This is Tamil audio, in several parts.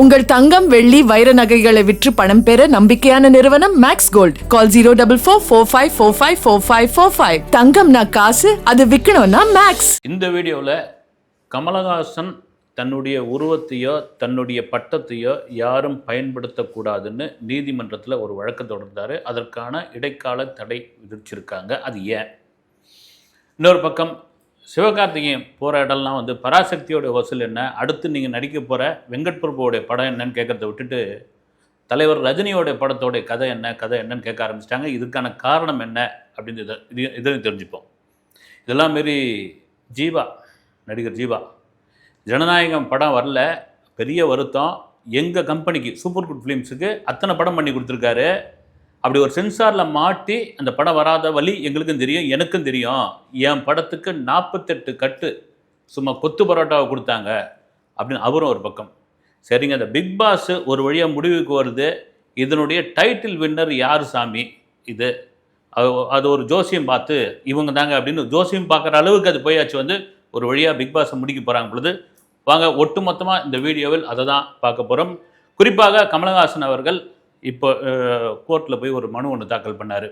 உங்கள் தங்கம் வெள்ளி வைர நகைகளை விற்று பணம் பெற நம்பிக்கையான நிறுவனம் Max Gold call zero double four four five four five four five four five தங்கம்னா காசு அது விற்கணும்னா மேக்ஸ் இந்த வீடியோவில் கமலஹாசன் தன்னுடைய உருவத்தையோ தன்னுடைய பட்டத்தையோ யாரும் பயன்படுத்தக்கூடாதுன்னு நீதிமன்றத்தில் ஒரு வழக்கு தொடர்ந்தார். அதற்கான இடைக்கால தடை விதிச்சிருக்காங்க. அது ஏன்? இன்னொரு பக்கம் சிவகார்த்திகேயன் போகிற இடம்லாம் வந்து பராசக்தியோட வசூல் என்ன? அடுத்து நீங்கள் நடிக்க போகிற வெங்கட் பிரபுவோடைய படம் என்னன்னு கேட்கறத விட்டுட்டு தலைவர் ரஜினியோடைய படத்தோடைய கதை என்ன? கதை என்னன்னு கேட்க ஆரம்பிச்சிட்டாங்க. இதுக்கான காரணம் என்ன? அப்படின்னு இதை இது இதையும் தெரிஞ்சுப்போம். இதெல்லாம் மாரி ஜீவா நடிகர் ஜீவா ஜனநாயகம் படம் வரல. பெரிய வருத்தம். எங்கள் கம்பெனிக்கு சூப்பர் குட் ஃபிலிம்ஸுக்கு அத்தனை படம் பண்ணி கொடுத்துருக்காரு. அப்படி ஒரு சென்சாரில் மாட்டி அந்த படம் வராத வழி எங்களுக்கும் தெரியும் எனக்கும் தெரியும். என் படத்துக்கு நாற்பத்தெட்டு கட்டு சும்மா கொத்து பரோட்டாவை கொடுத்தாங்க அப்படின்னு அவரும் ஒரு பக்கம். சரிங்க அந்த பிக் பாஸ் ஒரு வழியாக முடிவுக்கு வருது. இதனுடைய டைட்டில் வின்னர் யார் சாமி? இது. அது- அது ஒரு ஜோசியம் பார்த்து இவங்க தாங்க அப்படின்னு ஜோசியம் பார்க்குற அளவுக்கு அது போயாச்சு வந்து ஒரு வழியாக பிக் பாஸை முடிக்க போகிறாங்க பொழுது. வாங்க ஒட்டுமொத்தமாக இந்த வீடியோவில் அதை தான் பார்க்க போகிறோம் குறிப்பாக கமலஹாசன் அவர்கள் இப்போ கோர்ட்டில் போய் ஒரு மனு ஒன்று தாக்கல் பண்ணார்.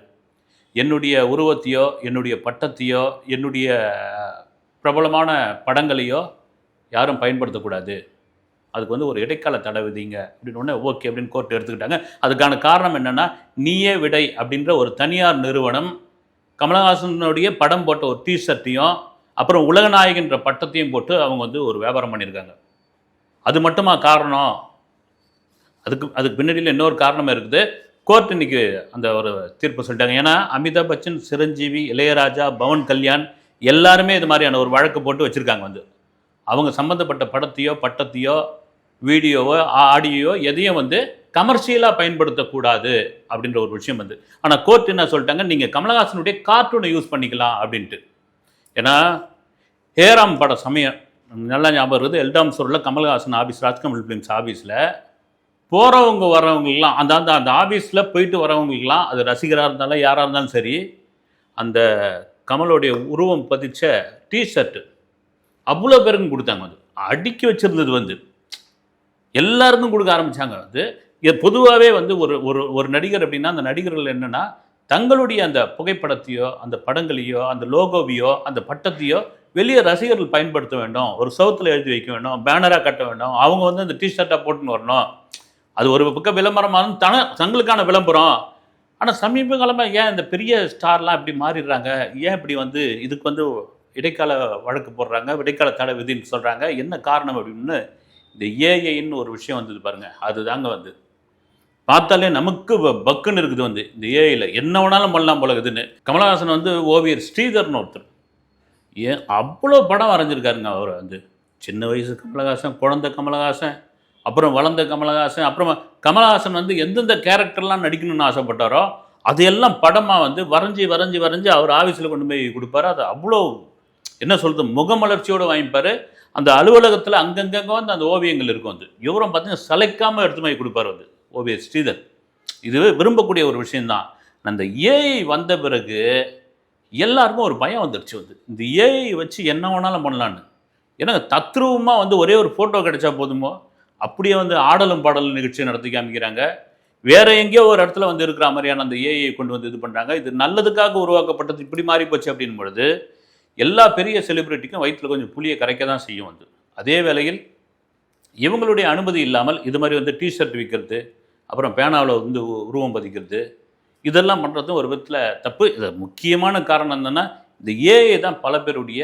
என்னுடைய உருவத்தையோ என்னுடைய பட்டத்தையோ என்னுடைய பிரபலமான படங்களையோ யாரும் பயன்படுத்தக்கூடாது. அதுக்கு வந்து ஒரு இடைக்கால தடை விதிங்க. அப்படின்னு ஒன்று ஓகே அப்படின்னு கோர்ட் எடுத்துக்கிட்டாங்க. அதுக்கான காரணம் என்னென்னா நீயே விடை அப்படின்ற ஒரு தனியார் நிறுவனம் கமலஹாசனுடைய படம் போட்ட ஒரு டிஷர்ட்டையும் அப்புறம் உலகநாயகன்ற பட்டத்தையும் போட்டு அவங்க வந்து ஒரு வியாபாரம் பண்ணியிருக்காங்க. அது மட்டுமா காரணம்? அதுக்கு அதுக்கு பின்னாடியில் இன்னொரு காரணம் இருக்குது. கோர்ட் இன்னைக்கு அந்த ஒரு தீர்ப்பு சொல்லிட்டாங்க. ஏன்னா அமிதாப் பச்சன் சிரஞ்சீவி இளையராஜா பவன் கல்யாண் எல்லாருமே இது மாதிரியான ஒரு வழக்கு போட்டு வச்சுருக்காங்க வந்து. அவங்க சம்மந்தப்பட்ட படத்தையோ பட்டத்தையோ வீடியோவோ ஆடியோவோ எதையும் வந்து கமர்ஷியலாக பயன்படுத்தக்கூடாது அப்படின்ற ஒரு விஷயம் வந்து. ஆனால் கோர்ட் என்ன சொல்லிட்டாங்க? நீங்கள் கமலஹாசனுடைய கார்ட்டூனை யூஸ் பண்ணிக்கலாம் அப்படின்ட்டு. ஏன்னா ஹேராம் பட சமயம். நல்லா ஞாபகம் இருக்குது. எல்டாம் சூரில் கமல்ஹாசன் ஆஃபீஸ் ராஜ்கமல் ஃபிலிம்ஸ் ஆஃபீஸில் போகிறவங்க வரவங்களுக்குலாம் அந்த அந்த அந்த ஆஃபீஸில் போயிட்டு வரவங்களுக்குலாம் அது ரசிகராக இருந்தாலும் யாராக இருந்தாலும் சரி அந்த கமலோடைய உருவம் பதிச்ச டிஷர்ட்டு அவ்வளோ பேருக்கும் கொடுத்தாங்க அது. அடுக்கி வச்சிருந்தது வந்து. எல்லாருக்கும் கொடுக்க ஆரம்பித்தாங்க அது. இது பொதுவாகவே வந்து ஒரு ஒரு ஒரு நடிகர் அப்படின்னா அந்த நடிகர்கள் என்னென்னா தங்களுடைய அந்த புகைப்படத்தையோ அந்த படங்களையோ அந்த லோகோவையோ அந்த பட்டத்தையோ வெளியே ரசிகர்கள் பயன்படுத்த வேண்டும். ஒரு சவுத்தில் எழுதி வைக்க வேண்டும். பேனராக கட்ட வேண்டும். அவங்க வந்து அந்த டிஷர்ட்டாக போட்டுன்னு வரணும். அது ஒரு பக்கம் விளம்பரமானும் தன தங்களுக்கான விளம்பரம். ஆனால் சமீப காலமாக ஏன் இந்த பெரிய ஸ்டார்லாம் இப்படி மாறிடுறாங்க? ஏன் இப்படி வந்து இதுக்கு வந்து இடைக்கால வழக்கு போடுறாங்க? இடைக்கால தடை விதின்னு சொல்கிறாங்க என்ன காரணம் அப்படின்னு இந்த ஏஐன்னு ஒரு விஷயம் வந்தது பாருங்கள் அதுதாங்க வந்து. பார்த்தாலே நமக்கு பக்குன்னு இருக்குது வந்து இந்த ஏஐயில் என்ன வேணாலும் பண்ணலாம் போல இதுன்னு கமலஹாசன் வந்து ஓவியர் ஸ்ரீதர்னு ஒருத்தர். ஏன் அவ்வளோ படம் வரைஞ்சிருக்காருங்க அவர் வந்து. சின்ன வயசு கமலஹாசன் குழந்தை கமலஹாசன். அப்புறம் வளர்ந்த கமலஹாசன் அப்புறம் கமலஹாசன் வந்து எந்தெந்த கேரக்டர்லாம் நடிக்கணும்னு ஆசைப்பட்டாரோ அதையெல்லாம் படமாக வந்து வரைஞ்சி வரைஞ்சி வரைஞ்சி அவர் ஆஃபீஸில் கொண்டு போய் கொடுப்பாரு. அது அவ்வளோ என்ன சொல்கிறது முகமலர்ச்சியோடு வாங்கிப்பார் அந்த அலுவலகத்தில் அங்கங்கங்க வந்து அந்த ஓவியங்கள் இருக்கும் வந்து இவரும் பார்த்தீங்கன்னா சளைக்காமல் எடுத்து போய் கொடுப்பார் வந்து ஓவியர் ஸ்ரீதர். இது விரும்பக்கூடிய ஒரு விஷயந்தான் அந்த ஏஐ வந்த பிறகு எல்லாருக்கும் ஒரு பயம் வந்துடுச்சு வந்து. இந்த ஏஐ வச்சு என்ன வேணாலும் பண்ணலான்னு ஏன்னா தத்ரூபமாக வந்து ஒரே ஒரு ஃபோட்டோ கிடைச்சா போதுமோ? அப்படியே வந்து ஆடலும் பாடலும் நிகழ்ச்சியை நடத்தி காமிக்கிறாங்க. வேற எங்கேயோ ஒரு இடத்துல வந்து இருக்கிற மாதிரியான அந்த ஏஐ கொண்டு வந்து இது பண்ணுறாங்க இது நல்லதுக்காக உருவாக்கப்பட்டது இப்படி மாறி போச்சு அப்படின் பொழுது எல்லா பெரிய செலிபிரிட்டிக்கும் வயிற்றில் கொஞ்சம் புளியை கரைக்க தான் செய்யும் வந்து அதே வேளையில் இவங்களுடைய அனுமதி இல்லாமல் இது மாதிரி வந்து டிஷர்ட் விற்கிறது அப்புறம் பேனாவில் வந்து உ- உருவம் பதிக்கிறது இதெல்லாம் பண்ணுறதும் ஒரு விதத்தில் தப்பு. இது முக்கியமான காரணம் என்னென்னா இந்த ஏஐ தான் பல பேருடைய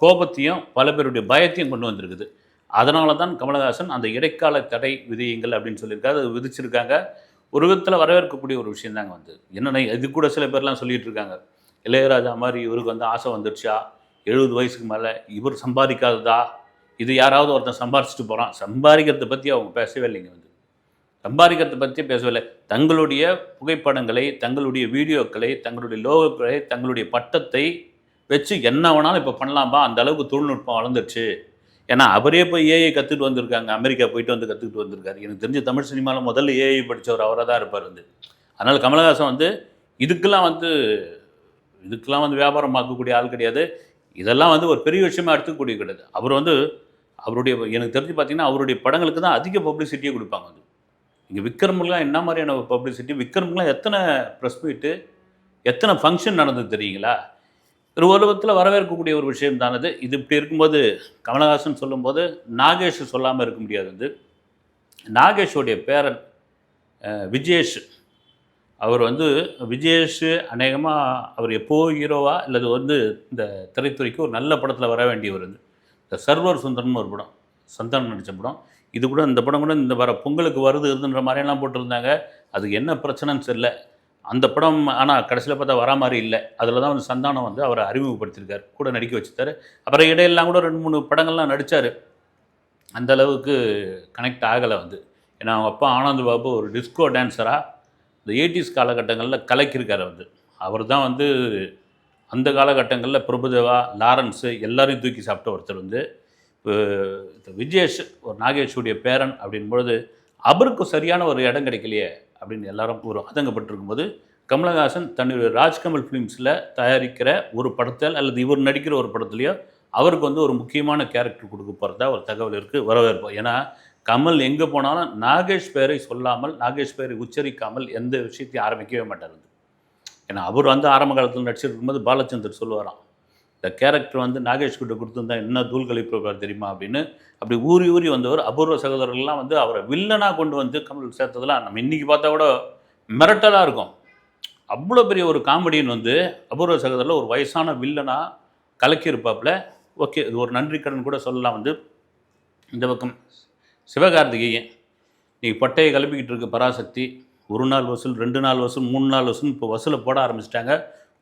கோபத்தையும் பல பேருடைய பயத்தையும் கொண்டு வந்திருக்குது. அதனால தான் கமலஹாசன் அந்த இடைக்கால தடை விதியுங்கள் அப்படின்னு சொல்லியிருக்காரு. அது விதிச்சிருக்காங்க. ஒரு விதத்தில் வரவேற்கக்கூடிய ஒரு விஷயம் தாங்க வந்து. என்னென்ன இது கூட சில பேர்லாம் சொல்லிகிட்டு இருக்காங்க. இளையராஜா மாதிரி இவருக்கு வந்து ஆசை வந்துடுச்சா எழுபது வயசுக்கு மேலே இவர் சம்பாதிக்காததா? இது யாராவது ஒருத்தன் சம்பாரிச்சிட்டு போகிறான் சம்பாதிக்கிறத பற்றி அவங்க பேசவே இல்லைங்க வந்து. சம்பாதிக்கிறத பற்றி பேசவில்லை தங்களுடைய புகைப்படங்களை தங்களுடைய வீடியோக்களை தங்களுடைய லோகோக்களை தங்களுடைய பட்டத்தை வச்சு என்ன வேணாலும் இப்போ பண்ணலாம்பா? அந்த அளவுக்கு தொழில்நுட்பம் வளர்ந்துருச்சு. ஏன்னா அவரே போய் ஏஐ கற்றுட்டு வந்திருக்காங்க. அமெரிக்கா போயிட்டு வந்து கற்றுக்கிட்டு வந்திருக்காரு. எனக்கு தெரிஞ்ச தமிழ் சினிமாவில் முதல்ல ஏஐ படித்தவர் அவராக தான் இருப்பார் வந்து. அதனால் கமலஹாசன் வந்து இதுக்கெல்லாம் வந்து இதுக்கெல்லாம் வந்து வியாபாரம் பார்க்கக்கூடிய ஆள் கிடையாது. இதெல்லாம் வந்து ஒரு பெரிய விஷயமா எடுத்துக்கக்கூடிய கிடையாது. அவர் வந்து அவருடைய எனக்கு தெரிஞ்சு பார்த்தீங்கன்னா அவருடைய படங்களுக்கு தான் அதிக பப்ளிசிட்டியே கொடுப்பாங்க அது இங்கே விக்ரம்லாம் என்ன மாதிரியான பப்ளிசிட்டி? விக்ரம்லாம் எத்தனை ப்ரெஸ் மீட்டு எத்தனை ஃபங்க்ஷன் நடந்தது தெரியுங்களா? திருவள்ளுவத்தில் வரவேற்கக்கூடிய ஒரு விஷயம் தானது இது இப்படி இருக்கும்போது கமலஹாசன் சொல்லும்போது நாகேஷ் சொல்லாமல் இருக்க முடியாது வந்து நாகேஷோடைய பேரன் விஜேஷ். அவர் வந்து விஜேஷ் அநேகமாக அவர் எப்போ ஹீரோவா இல்லது வந்து இந்த திரைத்துறைக்கு ஒரு நல்ல படத்தில் வர வேண்டியவர் வந்து இந்த சர்வர் சுந்தரன் ஒரு படம் சந்தனம் நடித்த படம். இது கூட இந்த படம் கூட இந்த வர பொங்கலுக்கு வருது இருதுன்ற மாதிரியெல்லாம் போட்டிருந்தாங்க. அதுக்கு என்ன பிரச்சனைன்னு தெரியல. அந்த படம் ஆனால் கடைசியில் பார்த்தா வரா மாதிரி இல்லை. அதில் தான் வந்து சந்தானம் வந்து அவரை அறிமுகப்படுத்தியிருக்காரு கூட நடிக்க வச்சுட்டாரு. அப்புறம் இடையெல்லாம் கூட ரெண்டு மூணு படங்கள்லாம் நடித்தார் அந்த அளவுக்கு கனெக்ட் ஆகலை வந்து. ஏன்னா அவங்க அப்பா ஆனந்த் பாபு ஒரு டிஸ்கோ டான்ஸராக இந்த எயிட்டிஸ் காலகட்டங்களில் கலக்கியிருக்காரு வந்து. அவர் தான் வந்து அந்த காலகட்டங்களில் பிரபுதேவா லாரன்ஸு எல்லாரையும் தூக்கி சாப்பிட்ட ஒருத்தர் வந்து இப்போ இந்த ஒரு நாகேஷுடைய பேரன் அப்படின்பொழுது அவருக்கு சரியான ஒரு இடம் கிடைக்கலையே. அப்படின்னு எல்லாரும் ஒரு ஆதங்கப்பட்டிருக்கும்போது கமலஹாசன் தன்னுடைய ராஜ்கமல் ஃபிலிம்ஸில் தயாரிக்கிற ஒரு படத்தில் அல்லது இவர் நடிக்கிற ஒரு படத்துலையோ அவருக்கு வந்து ஒரு முக்கியமான கேரக்டர் கொடுக்க போகிறதா ஒரு தகவல் இருக்குது வரவேற்போம் ஏன்னா கமல் எங்கே போனாலும் நாகேஷ் பேரை சொல்லாமல் நாகேஷ் பேரை உச்சரிக்காமல் எந்த விஷயத்தையும் ஆரம்பிக்கவே மாட்டார் ஏன்னா அவர் வந்து ஆரம்ப காலத்தில் நடிச்சிருக்கும்போது பாலச்சந்தர் சொல்லுவாராம் இந்த கேரக்டர் வந்து நாகேஷ் கிட்ட கொடுத்துருந்தா என்ன தூள் கழிப்பார் தெரியுமா அப்படின்னு அப்படி ஊறி ஊறி வந்தவர் அபூர்வ சகோதரர்கள்லாம் வந்து அவரை வில்லனாக கொண்டு வந்து கமல் சேர்த்ததெல்லாம் நம்ம இன்னைக்கு பார்த்தா கூட மிரட்டலாக இருக்கும். அவ்வளோ பெரிய ஒரு காமெடியன் வந்து அபூர்வ சகோதரில் ஒரு வயசான வில்லனாக கலக்கியிருப்பாப்புல. ஓகே இது ஒரு நன்றி கடன் கூட சொல்லலாம் வந்து. இந்த பக்கம் சிவகார்த்திகேயன். நீ பட்டையை கிளப்பிக்கிட்டு இருக்க பராசக்தி. ஒரு நாள் வசூல் ரெண்டு நாள் வசூல் மூணு நாள் வசூல் இப்போ வசூலை போட ஆரம்பிச்சிட்டாங்க.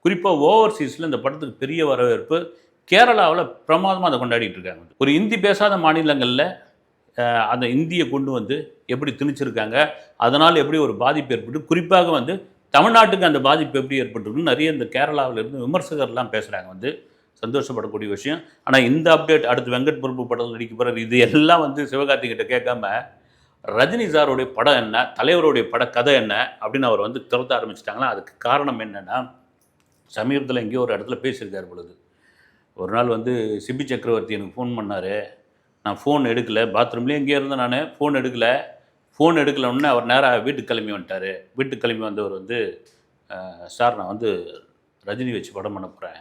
குறிப்பாக ஓவர்சீஸில் இந்த படத்துக்கு பெரிய வரவேற்பு. கேரளாவில் பிரமாதமாக அதை கொண்டாடிட்டு இருக்காங்க. ஒரு இந்தி பேசாத மாநிலங்களில் அந்த இந்தியை கொண்டு வந்து எப்படி திணிச்சிருக்காங்க அதனால் எப்படி ஒரு பாதிப்பு ஏற்பட்டு குறிப்பாக வந்து தமிழ்நாட்டுக்கு அந்த பாதிப்பு எப்படி ஏற்பட்டுருக்குன்னு நிறைய இந்த கேரளாவில் இருந்து விமர்சகர்லாம் பேசுகிறாங்க வந்து. சந்தோஷப்படக்கூடிய விஷயம். ஆனால் இந்த அப்டேட் அடுத்து வெங்கட் பிரபு படத்தில் நடிக்க போகிறார் இது எல்லாம் வந்து சிவகார்த்திகிட்ட கேட்காம ரஜினி சாருடைய படம் என்ன தலைவருடைய பட கதை என்ன அப்படின்னு அவர் வந்து திறத்த ஆரம்பிச்சிட்டாங்களா? அதுக்கு காரணம் என்னென்னா சமீபத்தில் எங்கேயோ ஒரு இடத்துல பேசியிருக்கார் பொழுது. ஒரு நாள் வந்து சிபி சக்கரவர்த்தி எனக்கு ஃபோன் பண்ணார். நான் ஃபோன் எடுக்கல. பாத்ரூம்லேயே எங்கேயே இருந்தேன் நான். ஃபோன் எடுக்கலை. ஃபோன் எடுக்கலன்னு அவர் நேராக வீட்டுக்கு கிளம்பி வந்துட்டார். வீட்டுக்கு கிளம்பி வந்தவர் வந்து சார் நான் வந்து ரஜினி வச்சு படம் பண்ண போகிறேன்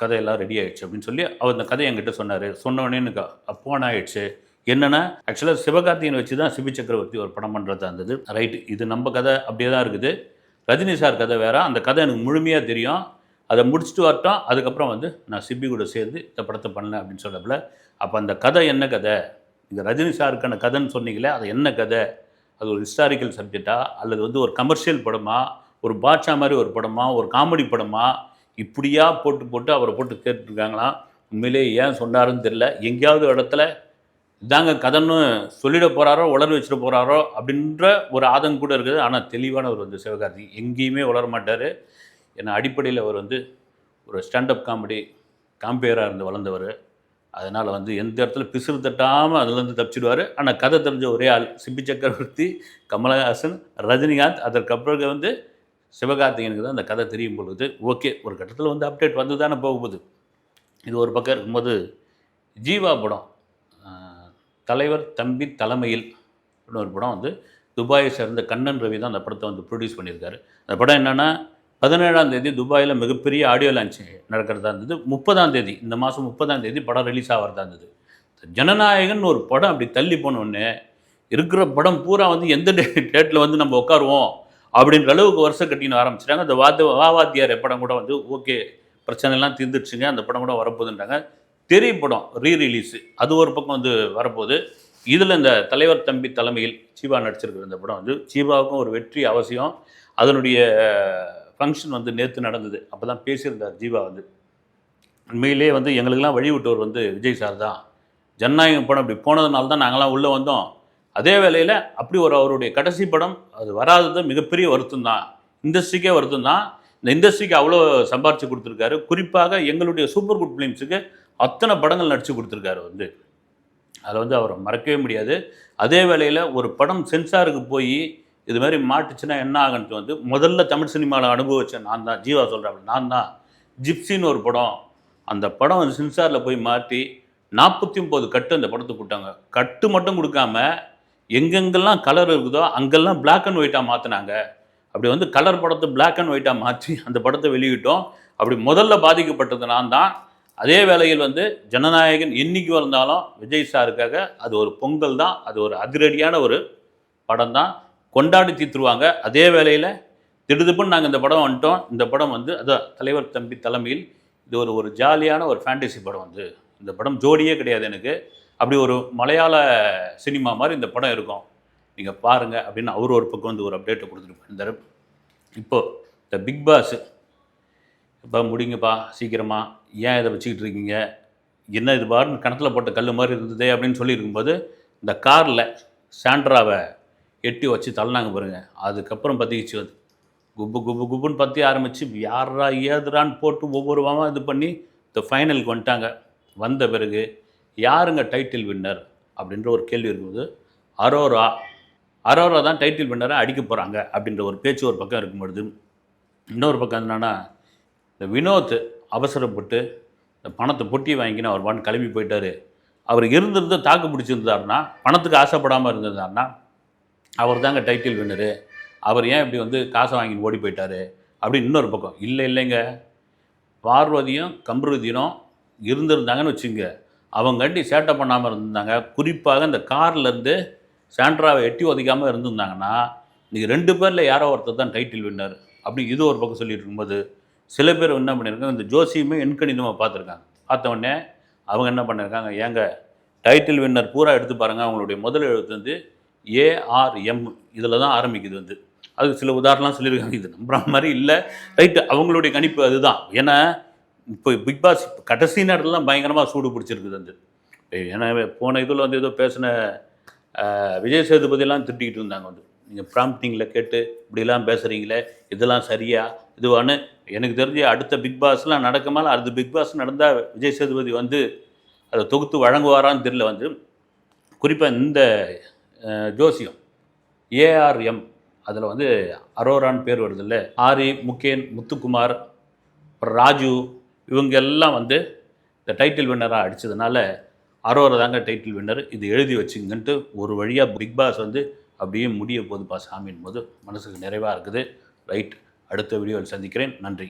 கதையெல்லாம் ரெடி ஆகிடுச்சு அப்படின்னு சொல்லி அவர் அந்த கதையை என்கிட்ட சொன்னார். சொன்னோடனே எனக்கு அப்போன் ஆகிடுச்சு என்னென்னா ஆக்சுவலாக சிவகார்த்திகேயன் வச்சு தான் சிபி சக்கரவர்த்தி ஒரு படம் பண்ணுறதா இருந்தது. ரைட்டு இது நம்ம கதை அப்படியே தான் இருக்குது. ரஜினி சார் கதை வேறு அந்த கதை எனக்கு முழுமையாக தெரியும். அதை முடிச்சுட்டு வரட்டும். அதுக்கப்புறம் வந்து நான் சிப்பி கூட சேர்ந்து இந்த படத்தை பண்ணல அப்படின்னு சொல்லப்பில். அப்போ அந்த கதை என்ன கதை? இந்த ரஜினி சாருக்கான கதைன்னு சொன்னீங்களே அது என்ன கதை? அது ஒரு ஹிஸ்டாரிக்கல் சப்ஜெக்டா அல்லது வந்து ஒரு கமர்ஷியல் படமா? ஒரு பாட்ஷா மாதிரி ஒரு படமா? ஒரு காமெடி படமா? இப்படியா போட்டு போட்டு அவரை போட்டு கேட்டுருக்காங்களாம் உண்மையிலே ஏன் சொன்னாருன்னு தெரில எங்கேயாவது இடத்துல இதாங்க கதைன்னு சொல்லிட போகிறாரோ உளர வச்சிட போகிறாரோ அப்படின்ற ஒரு ஆதங்கம் கூட இருக்குது. ஆனால் தெளிவானவர் வந்து சிவகார்த்தி எங்கேயுமே உளர மாட்டார். ஏன்னா அடிப்படையில் அவர் வந்து ஒரு ஸ்டாண்டப் காமெடி காம்பேராக இருந்து வளர்ந்தவர். அதனால் வந்து எந்த இடத்துல பிசுறு தட்டாமல் அதுலேருந்து தப்பிச்சிடுவார். ஆனால் கதை தெரிஞ்ச ஒரே ஆள் சிப்பி சக்கரவர்த்தி கமலஹாசன் ரஜினிகாந்த். அதற்கப்புறம் வந்து சிவகார்த்திகனுக்கு தான் அந்த கதை தெரியும் பொழுது ஓகே ஒரு கட்டத்தில் வந்து அப்டேட் வந்து தானே போகுது. இது ஒரு பக்கம் இருக்கும்போது ஜீவா படம் தலைவர் தம்பி தலைமையில் ஒரு படம் வந்து துபாயை சேர்ந்த கண்ணன் ரவி தான் அந்த படத்தை வந்து ப்ரொடியூஸ் பண்ணியிருக்காரு. அந்த படம் என்னென்னா பதினேழாம் தேதி துபாயில் மிகப்பெரிய ஆடியோ லான்ச் நடக்கிறதா இருந்தது. முப்பதாம் தேதி இந்த மாதம் முப்பதாம் தேதி படம் ரிலீஸ் ஆகிறதா இருந்தது. ஜனநாயகன் ஒரு படம் அப்படி தள்ளி போனோடனே இருக்கிற படம் பூரா வந்து எந்த டேட்டில் வந்து நம்ம உட்காருவோம் அப்படின்ற அளவுக்கு வருஷம் கட்டின்னு ஆரம்பிச்சிட்டாங்க. அந்த வாத்த வாவாத்தியார் படம் கூட வந்து ஓகே பிரச்சனைலாம் தீர்ந்துடுச்சுங்க. அந்த படம் கூட வரப்போகுதுன்றாங்க. தெரிய படம் ரீ ரிலீஸு அது ஒரு பக்கம் வந்து வரப்போகுது. இதில் இந்த தலைவர் தம்பி தலைமையில் சீவா நடிச்சிருக்கிற இந்த படம் வந்து சீவாவுக்கும் ஒரு வெற்றி அவசியம். அதனுடைய ஃபங்க்ஷன் வந்து நேற்று நடந்தது. அப்போ தான் பேசியிருந்தார் ஜீவா வந்து. உண்மையிலே வந்து எங்களுக்கெல்லாம் வழிவிட்டவர் வந்து விஜய் சார் தான். ஜனநாயகம் படம் அப்படி போனதுனால தான் நாங்களாம் உள்ளே வந்தோம். அதே வேளையில் அப்படி ஒரு அவருடைய கடைசி படம் அது வராதது மிகப்பெரிய வருத்தம் தான். இண்டஸ்ட்ரிக்கே வருத்தம் தான். இந்த இண்டஸ்ட்ரிக்கு அவ்வளோ சம்பாரித்து கொடுத்துருக்காரு. குறிப்பாக எங்களுடைய சூப்பர் குட் ஃபிலிம்ஸுக்கு அத்தனை படங்கள் நடித்து கொடுத்துருக்காரு வந்து. அதை வந்து அவரை மறக்கவே முடியாது. அதே வேளையில் ஒரு படம் சென்சாருக்கு போய் இது மாதிரி மாட்டுச்சுன்னா என்ன ஆகுன்ட்டு வந்து முதல்ல தமிழ் சினிமாவில் அனுபவிச்சேன் நான் தான் ஜீவா சொல்கிறேன் நான் தான். ஜிப்சின்னு ஒரு படம். அந்த படம் வந்து சென்சாரில் போய் மாட்டி நாற்பத்தி ஒம்பது கட்டு அந்த படத்தை கொடுத்தாங்க. கட்டு மட்டும் கொடுக்காம எங்கெங்கெல்லாம் கலர் இருக்குதோ அங்கெல்லாம் பிளாக் அண்ட் ஒயிட்டாக மாற்றினாங்க அப்படி வந்து கலர் படத்தை பிளாக் அண்ட் ஒயிட்டாக மாற்றி அந்த படத்தை வெளியிட்டோம். அப்படி முதல்ல பாதிக்கப்பட்டது நான் தான். அதே வேளையில் வந்து ஜனநாயகன் என்னைக்கு வந்தாலும் விஜய் சாருக்காக அது ஒரு பொங்கல் தான் அது ஒரு அதிரடியான ஒரு படம் தான். கொண்டாடி தீர்த்துருவாங்க அதே வேளையில் திடுதுப்புன்னு நாங்கள் இந்த படம் வந்துட்டோம். இந்த படம் வந்து அதான் தலைவர் தம்பி தலைமையில் இது ஒரு ஒரு ஜாலியான ஒரு ஃபேண்டசி படம் வந்து. இந்த படம் ஜோடியே கிடையாது எனக்கு. அப்படி ஒரு மலையாள சினிமா மாதிரி இந்த படம் இருக்கும். நீங்கள் பாருங்கள் அப்படின்னு அவர் ஒரு பக்கம் வந்து ஒரு அப்டேட்டை கொடுத்துட்டு இந்த இப்போது இந்த பிக் பாஸ். இப்போ முடிங்கப்பா சீக்கிரமாக ஏன் இதை வச்சுக்கிட்டு இருக்கீங்க? என்ன இது பாருன்னு கணத்தில் போட்ட கல் மாதிரி இருந்ததே அப்படின்னு சொல்லியிருக்கும்போது இந்த காரில் சாண்ட்ராவை எட்டி வச்சு தள்ளினாங்க பாருங்க. அதுக்கப்புறம் பற்றிக்கிச்சு அது. குப்பு குப்பு குப்புன்னு பற்றி ஆரம்பித்து யாரா ஏதுறான்னு போட்டு ஒவ்வொரு வாமா இது பண்ணி இந்த ஃபைனலுக்கு வந்துட்டாங்க. வந்த பிறகு யாருங்க டைட்டில் வின்னர் அப்படின்ற ஒரு கேள்வி இருக்கும்போது அரோரா அரோரா தான் டைட்டில் வின்னரை அடிக்க போகிறாங்க அப்படின்ற ஒரு பேச்சு ஒரு பக்கம் இருக்கும்பொழுது இன்னொரு பக்கம் என்னென்னா இந்த வினோத் அவசரப்பட்டு இந்த பணத்தை பொட்டி வாங்கினா அவர் பாட்டு கிளம்பி போயிட்டார். அவர் இருந்திருந்து தாக்கு பிடிச்சிருந்தாருன்னா பணத்துக்கு ஆசைப்படாமல் இருந்திருந்தாருன்னா அவர் தாங்க டைட்டில் வின்னரு அவர் ஏன் இப்படி வந்து காசை வாங்கி ஓடி போயிட்டாரு? அப்படின்னு இன்னொரு பக்கம் இல்லை இல்லைங்க. பார்வதியும் கம்ருதினும் இருந்திருந்தாங்கன்னு வச்சுங்க. அவங்கண்டி சேட்டை பண்ணாமல் இருந்திருந்தாங்க குறிப்பாக இந்த கார்லேருந்து சாண்ட்ராவை எட்டி உதைக்காமல் இருந்திருந்தாங்கன்னா இன்றைக்கி ரெண்டு பேரில் யாரோ ஒருத்தர் தான் டைட்டில் வின்னர் அப்படி இது ஒரு பக்கம் சொல்லிட்டு இருக்கும்போது சில பேர் என்ன பண்ணியிருக்காங்க இந்த ஜோசியுமே எண்கணிதமாக பார்த்துருக்காங்க. பார்த்த உடனே அவங்க என்ன பண்ணியிருக்காங்க ஏங்க டைட்டில் வின்னர் பூரா எடுத்து பாருங்கள் அவங்களுடைய முதல் எழுத்து வந்து ஏஆர்எம் இதில் தான் ஆரம்பிக்குது வந்து. அதுக்கு சில உதாரணம்லாம் சொல்லியிருக்காங்க இது நம்புற மாதிரி இல்லை. ரைட்டு அவங்களுடைய கணிப்பு அதுதான். ஏன்னா இப்போ பிக் பாஸ் கடைசி நேரத்துலலாம் பயங்கரமாக சூடு பிடிச்சிருக்குது வந்து. ஏன்னா போன இதில் வந்து ஏதோ பேசின விஜய் சேதுபதியெல்லாம் திட்டிக்கிட்டு இருந்தாங்க வந்து. நீங்கள் ப்ராம்ப்டிங்கில் கேட்டு இப்படிலாம் பேசுகிறீங்களே இதெல்லாம் சரியா இதுவான்னு எனக்கு தெரிஞ்சு அடுத்த பிக் பாஸ்லாம் நடக்குமால அடுத்த பிக் பாஸ் நடந்தால் விஜய் சேதுபதி வந்து அதை தொகுத்து வழங்குவாரான்னு தெரியல வந்து. குறிப்பாக இந்த ஜோசியம் ஏஆர்எம் அதில் வந்து அரோரான்னு பேர் வருது இல்லை ஆரி முகேன் முத்துக்குமார் அப்புறம் ராஜு இவங்க எல்லாம் வந்து இந்த டைட்டில் வின்னராக அடித்ததுனால அரோரா தாங்க டைட்டில் வின்னர் இது எழுதி வச்சுங்கன்ட்டு ஒரு வழியாக பிக் பாஸ் வந்து அப்படியே முடிய போதுப்பா சாமின் போது மனசுக்கு நிறைவாக இருக்குது. ரைட் அடுத்த வீடியோவில் சந்திக்கிறேன். நன்றி.